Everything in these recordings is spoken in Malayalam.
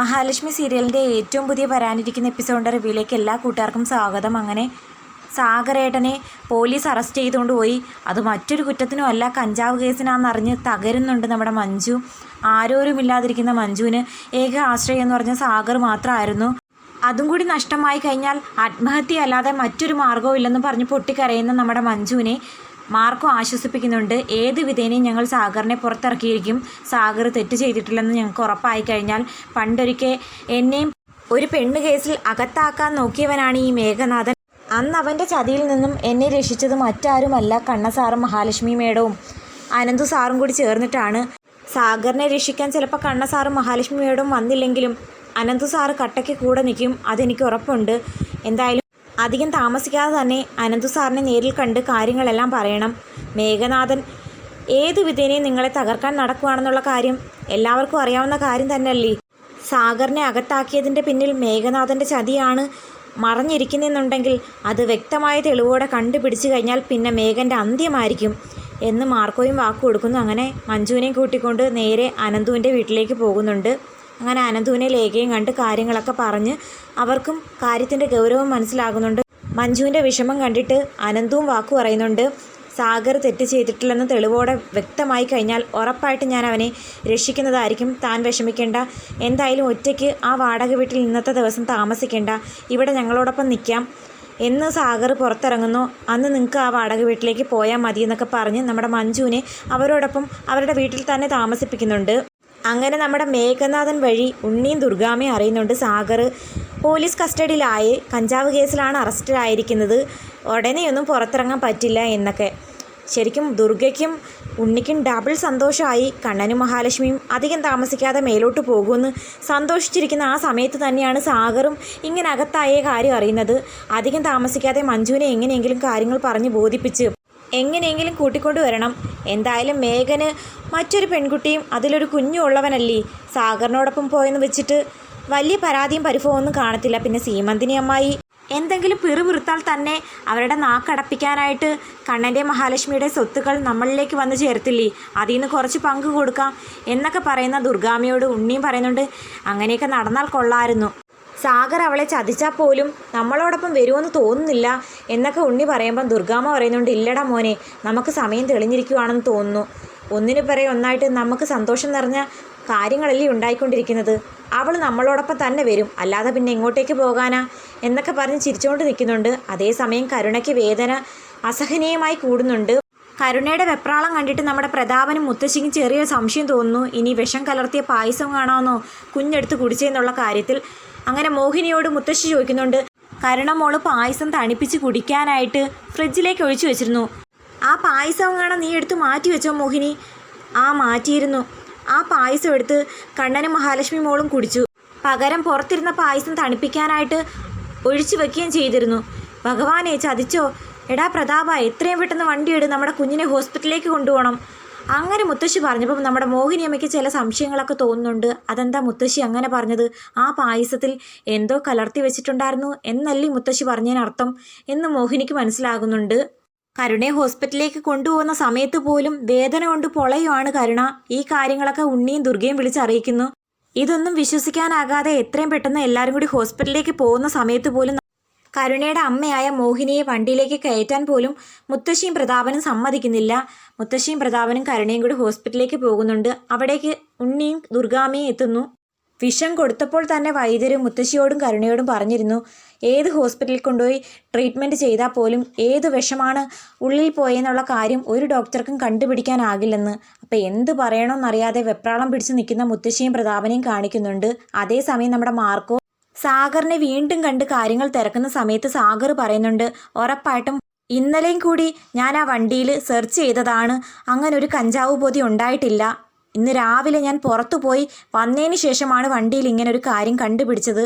മഹാലക്ഷ്മി സീരിയലിന്റെ ഏറ്റവും പുതിയ വരാനിരിക്കുന്ന എപ്പിസോഡിന്റെ റിവ്യൂയിലേക്ക് എല്ലാ കൂട്ടുകാർക്കും സ്വാഗതം. അങ്ങനെ സാഗരേട്ടനെ പോലീസ് അറസ്റ്റ് ചെയ്തുകൊണ്ട് പോയി. അത് മറ്റൊരു കുറ്റത്തിനും അല്ല കഞ്ചാവ് കേസിനാണെന്നറിഞ്ഞ് തകരുന്നുണ്ട് നമ്മുടെ മഞ്ജു. ആരോരുമില്ലാതിരിക്കുന്ന മഞ്ജുവിന് ഏക ആശ്രയം എന്ന് പറഞ്ഞ സാഗർ മാത്രമായിരുന്നു. അതും കൂടി നഷ്ടമായി കഴിഞ്ഞാൽ ആത്മഹത്യ അല്ലാതെ മറ്റൊരു മാർഗവും ഇല്ലെന്ന് പറഞ്ഞ് പൊട്ടിക്കരയുന്ന നമ്മുടെ മഞ്ജുവിനെ മാർക്കോ ആശ്വസിപ്പിക്കുന്നുണ്ട്. ഏത് വിധേനയും ഞങ്ങൾ സാഗറിനെ പുറത്തിറക്കിയിരിക്കും. സാഗർ തെറ്റ് ചെയ്തിട്ടില്ലെന്ന് ഞങ്ങൾക്ക് ഉറപ്പായി കഴിഞ്ഞാൽ പണ്ടൊരിക്കൽ എന്നെയും ഒരു പെണ്ണ് കേസിൽ അകത്താക്കാൻ നോക്കിയവനാണ് ഈ മേഘനാഥൻ. അന്ന് അവന്റെ ചതിയിൽ നിന്നും എന്നെ രക്ഷിച്ചത് മറ്റാരുമല്ല കണ്ണസാറും മഹാലക്ഷ്മി മേഡവും. അനന്തു സാറും കൂടി ചേർന്നിട്ടാണ്. സാഗറിനെ രക്ഷിക്കാൻ ചിലപ്പോൾ കണ്ണസാറും മഹാലക്ഷ്മി മേഡവും വന്നില്ലെങ്കിലും അനന്തു സാറ് കട്ടയ്ക്ക് കൂടെ നിൽക്കും. അതെനിക്ക് ഉറപ്പുണ്ട്. എന്തായാലും അധികം താമസിക്കാതെ തന്നെ അനന്തു സാറിനെ നേരിൽ കണ്ട് കാര്യങ്ങളെല്ലാം പറയണം. മേഘനാഥൻ ഏതു വിധേനയും നിങ്ങളെ തകർക്കാൻ നടക്കുകയാണെന്നുള്ള കാര്യം എല്ലാവർക്കും അറിയാവുന്ന കാര്യം തന്നെയല്ലേ? സാഗറിനെ അകത്താക്കിയതിന്റെ പിന്നിൽ മേഘനാഥന്റെ ചതിയാണ് മറഞ്ഞിരിക്കുന്നെന്നുണ്ടെങ്കിൽ അത് വ്യക്തമായ തെളിവോടെ കണ്ടുപിടിച്ചു കഴിഞ്ഞാൽ പിന്നെ മേഘന്റെ അന്ത്യമായിരിക്കും എന്ന് മാർക്കോയും വാക്കു കൊടുക്കുന്നു. അങ്ങനെ മഞ്ജുവിനെയും കൂട്ടിക്കൊണ്ട് നേരെ അനന്തുവിന്റെ വീട്ടിലേക്ക് പോകുന്നുണ്ട്. അങ്ങനെ അനന്തുവിനെ ലേഖയും കണ്ട് കാര്യങ്ങളൊക്കെ പറഞ്ഞ് അവർക്കും കാര്യത്തിന്റെ ഗൗരവം മനസ്സിലാകുന്നുണ്ട്. മഞ്ജുവിന്റെ വിഷമം കണ്ടിട്ട് അനന്തുവും വാക്കു പറയുന്നുണ്ട് സാഗർ തെറ്റ് ചെയ്തിട്ടില്ലെന്ന് തെളിവോടെ വ്യക്തമായി കഴിഞ്ഞാൽ ഉറപ്പായിട്ട് ഞാൻ അവനെ രക്ഷിക്കുന്നതായിരിക്കും. താൻ വിഷമിക്കേണ്ട. എന്തായാലും ഒറ്റയ്ക്ക് ആ വാടക വീട്ടിൽ ഇന്നത്തെ ദിവസം താമസിക്കേണ്ട. ഇവിടെ ഞങ്ങളോടൊപ്പം നിൽക്കാം. എന്ന് സാഗർ പുറത്തിറങ്ങുന്നു. അന്ന് നിങ്ങൾക്ക് ആ വാടക വീട്ടിലേക്ക് പോയാൽ മതി എന്നൊക്കെ പറഞ്ഞ് നമ്മുടെ മഞ്ജുവിനെ അവരോടൊപ്പം അവരുടെ വീട്ടിൽ തന്നെ താമസിപ്പിക്കുന്നുണ്ട്. അങ്ങനെ നമ്മുടെ മേഘനാഥൻ വഴി ഉണ്ണിയും ദുർഗാമയും അറിയുന്നുണ്ട് സാഗർ പോലീസ് കസ്റ്റഡിയിലായി. കഞ്ചാവ് കേസിലാണ് അറസ്റ്റിലായിരിക്കുന്നത്. ഉടനെയൊന്നും പുറത്തിറങ്ങാൻ പറ്റില്ല എന്നൊക്കെ. ശരിക്കും ദുർഗയ്ക്കും ഉണ്ണിക്കും ഡബിൾ സന്തോഷമായി. കണ്ണനും മഹാലക്ഷ്മിയും അധികം താമസിക്കാതെ മേലോട്ട് പോകുമെന്ന് സന്തോഷിച്ചിരിക്കുന്ന ആ സമയത്ത് തന്നെയാണ് സാഗറും ഇങ്ങനെ അകത്തായ കാര്യം അറിയുന്നത്. അധികം താമസിക്കാതെ മഞ്ജുവിനെ എങ്ങനെയെങ്കിലും കാര്യങ്ങൾ പറഞ്ഞ് ബോധിപ്പിച്ച് എങ്ങനെയെങ്കിലും കൂട്ടിക്കൊണ്ടു വരണം എന്തായാലും മേഘന് മറ്റൊരു പെൺകുട്ടിയും അതിലൊരു കുഞ്ഞും ഉള്ളവനല്ലേ? സാഗറിനോടൊപ്പം പോയെന്ന് വെച്ചിട്ട് വലിയ പരാതിയും പരിഭവമൊന്നും കാണത്തില്ല. പിന്നെ സീമന്തിനി അമ്മായി എന്തെങ്കിലും പിറുപിറുത്താൽ തന്നെ അവരുടെ നാക്കടപ്പിക്കാനായിട്ട് കണ്ണന്റെ മഹാലക്ഷ്മിയുടെ സ്വത്തുക്കൾ നമ്മളിലേക്ക് വന്നു ചേർത്തില്ലേ? അതിൽ നിന്ന് കുറച്ച് പങ്ക് കൊടുക്കാം എന്നൊക്കെ പറയുന്ന ദുർഗാമിയോട് ഉണ്ണിയും പറയുന്നുണ്ട് അങ്ങനെയൊക്കെ നടന്നാൽ കൊള്ളായിരുന്നു സാഗർ അവളെ ചതിച്ചാൽ പോലും നമ്മളോടൊപ്പം വരുമെന്ന് തോന്നുന്നില്ല എന്നൊക്കെ ഉണ്ണി പറയുമ്പം ദുർഗാമ്മ പറയുന്നുണ്ട് ഇല്ലടാ മോനെ നമുക്ക് സമയം തെളിഞ്ഞിരിക്കുവാണെന്ന് തോന്നുന്നു. ഒന്നിനു പിറകെ ഒന്നായിട്ട് നമുക്ക് സന്തോഷം നിറഞ്ഞ കാര്യങ്ങളല്ലേ ഉണ്ടായിക്കൊണ്ടിരിക്കുന്നത്. അവൾ നമ്മളോടൊപ്പം തന്നെ വരും അല്ലാതെ പിന്നെ എങ്ങോട്ടേക്ക് പോകാനാ? എന്നൊക്കെ പറഞ്ഞ് ചിരിച്ചുകൊണ്ട് നിൽക്കുന്നുണ്ട്. അതേസമയം കരുണയ്ക്ക് വേദന അസഹനീയമായി കൂടുന്നുണ്ട്. കരുണയുടെ വെപ്രാളം കണ്ടിട്ട് നമ്മുടെ പ്രതാപനും മുത്തശ്ശിക്കും ചെറിയ സംശയം തോന്നുന്നു. ഇനി വിഷം കലർത്തിയ പായസം കാണാമെന്നോ? കുഞ്ഞെടുത്ത് കുടിച്ചെന്നുള്ള കാര്യത്തിൽ അങ്ങനെ മോഹിനിയോട് മുത്തശ്ശി ചോദിക്കുന്നുണ്ട് കാരണം മോൾ പായസം തണുപ്പിച്ച് കുടിക്കാനായിട്ട് ഫ്രിഡ്ജിലേക്ക് ഒഴിച്ചു വെച്ചിരുന്നു. ആ പായസം കാണാൻ നീ എടുത്ത് മാറ്റി വെച്ചോ മോഹിനി? ആ മാറ്റിയിരുന്നു. ആ പായസം എടുത്ത് കണ്ണനും മഹാലക്ഷ്മി മോളും കുടിച്ചു. പകരം പുറത്തിരുന്ന പായസം തണുപ്പിക്കാനായിട്ട് ഒഴിച്ചു വെക്കുകയും ചെയ്തിരുന്നു. ഭഗവാനെ ചതിച്ചോ? എടാ പ്രതാപ എത്രയും പെട്ടെന്ന് വണ്ടി എടു നമ്മുടെ കുഞ്ഞിനെ ഹോസ്പിറ്റലിലേക്ക് കൊണ്ടുപോകണം. അങ്ങനെ മുത്തശ്ശി പറഞ്ഞപ്പം നമ്മുടെ മോഹിനിയമ്മയ്ക്ക് ചില സംശയങ്ങളൊക്കെ തോന്നുന്നുണ്ട്. അതെന്താ മുത്തശ്ശി അങ്ങനെ പറഞ്ഞത്? ആ പായസത്തിൽ എന്തോ കലർത്തി വെച്ചിട്ടുണ്ടായിരുന്നു എന്നല്ലേ മുത്തശ്ശി പറഞ്ഞതിനർത്ഥം എന്ന് മോഹിനിക്ക് മനസ്സിലാകുന്നുണ്ട്. കരുണയെ ഹോസ്പിറ്റലിലേക്ക് കൊണ്ടുപോകുന്ന സമയത്ത് പോലും വേദന കൊണ്ട് പൊളയുവാണ് കരുണ. ഈ കാര്യങ്ങളൊക്കെ ഉണ്ണിയും ദുർഗയും വിളിച്ചറിയിക്കുന്നു. ഇതൊന്നും വിശ്വസിക്കാനാകാതെ എത്രയും പെട്ടെന്ന് എല്ലാവരും കൂടി ഹോസ്പിറ്റലിലേക്ക് പോകുന്ന സമയത്ത് പോലും കരുണയുടെ അമ്മയായ മോഹിനിയെ വണ്ടിയിലേക്ക് കയറ്റാൻ പോലും മുത്തശ്ശിയും പ്രതാപനും സമ്മതിക്കുന്നില്ല. മുത്തശ്ശിയും പ്രതാപനും കരുണയും കൂടി ഹോസ്പിറ്റലിലേക്ക് പോകുന്നുണ്ട്. അവിടേക്ക് ഉണ്ണിയും ദുർഗാമയും എത്തുന്നു. വിഷം കൊടുത്തപ്പോൾ തന്നെ വൈദ്യരും മുത്തശ്ശിയോടും കരുണയോടും പറഞ്ഞിരുന്നു ഏത് ഹോസ്പിറ്റലിൽ കൊണ്ടുപോയി ട്രീറ്റ്മെന്റ് ചെയ്താൽ പോലും ഏത് വിഷമാണ് ഉള്ളിൽ പോയെന്നുള്ള കാര്യം ഒരു ഡോക്ടർക്കും കണ്ടുപിടിക്കാനാകില്ലെന്ന്. അപ്പോൾ എന്ത് പറയണമെന്നറിയാതെ വെപ്രാളം പിടിച്ച് നിൽക്കുന്ന മുത്തശ്ശിയും പ്രതാപനെയും കാണിക്കുന്നുണ്ട്. അതേസമയം നമ്മുടെ മാർക്കോ സാഗറിനെ വീണ്ടും കണ്ട് കാര്യങ്ങൾ തിരക്കുന്ന സമയത്ത് സാഗർ പറയുന്നുണ്ട് ഉറപ്പായിട്ടും ഇന്നലെയും കൂടി ഞാൻ ആ വണ്ടിയിൽ സെർച്ച് ചെയ്തതാണ്. അങ്ങനെ ഒരു കഞ്ചാവ് പൊതി ഉണ്ടായിട്ടില്ല. ഇന്ന് രാവിലെ ഞാൻ പുറത്തു പോയി വന്നതിന് ശേഷമാണ് വണ്ടിയിൽ ഇങ്ങനെ ഒരു കാര്യം കണ്ടുപിടിച്ചത്.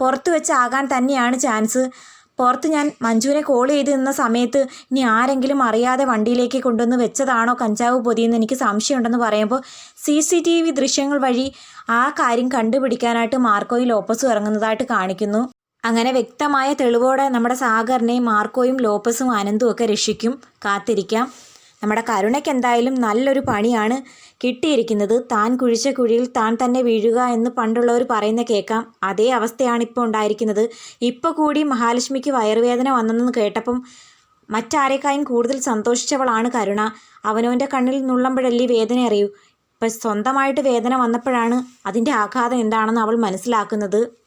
പുറത്തു വെച്ചാകാൻ തന്നെയാണ് ചാൻസ് പുറത്ത് ഞാൻ മഞ്ജുവിനെ കോൾ ചെയ്ത് നിന്ന സമയത്ത് ഇനി ആരെങ്കിലും അറിയാതെ വണ്ടിയിലേക്ക് കൊണ്ടുവന്ന് വെച്ചതാണോ കഞ്ചാവ് പൊതിയെന്ന് എനിക്ക് സംശയമുണ്ടെന്ന് പറയുമ്പോൾ സി സി ടി വി ദൃശ്യങ്ങൾ വഴി ആ കാര്യം കണ്ടുപിടിക്കാനായിട്ട് മാർക്കോയും ലോപ്പസും ഇറങ്ങുന്നതായിട്ട് കാണിക്കുന്നു. അങ്ങനെ വ്യക്തമായ തെളിവോടെ നമ്മുടെ സാഗറിനെയും മാർക്കോയും ലോപ്പസും അനന്തും ഒക്കെ രക്ഷിക്കും കാത്തിരിക്കാം. നമ്മുടെ കരുണയ്ക്ക് എന്തായാലും നല്ലൊരു പണിയാണ് കിട്ടിയിരിക്കുന്നത് താൻ കുഴിച്ച കുഴിയിൽ താൻ തന്നെ വീഴുക എന്ന് പണ്ടുള്ളവർ പറയുന്ന കേൾക്കാം. അതേ അവസ്ഥയാണ് ഇപ്പോൾ ഉണ്ടായിരിക്കുന്നത്. ഇപ്പോൾ കൂടി മഹാലക്ഷ്മിക്ക് വയറുവേദന വന്നെന്ന് കേട്ടപ്പം മറ്റാരേക്കായും കൂടുതൽ സന്തോഷിച്ചവളാണ് കരുണ. അവനവന്റെ കണ്ണിൽ നുള്ളുമ്പോഴല്ലേ വേദന അറിയൂ. ഇപ്പം സ്വന്തമായിട്ട് വേദന വന്നപ്പോഴാണ് അതിന്റെ ആഘാതം എന്താണെന്ന് അവൾ മനസ്സിലാക്കുന്നത്.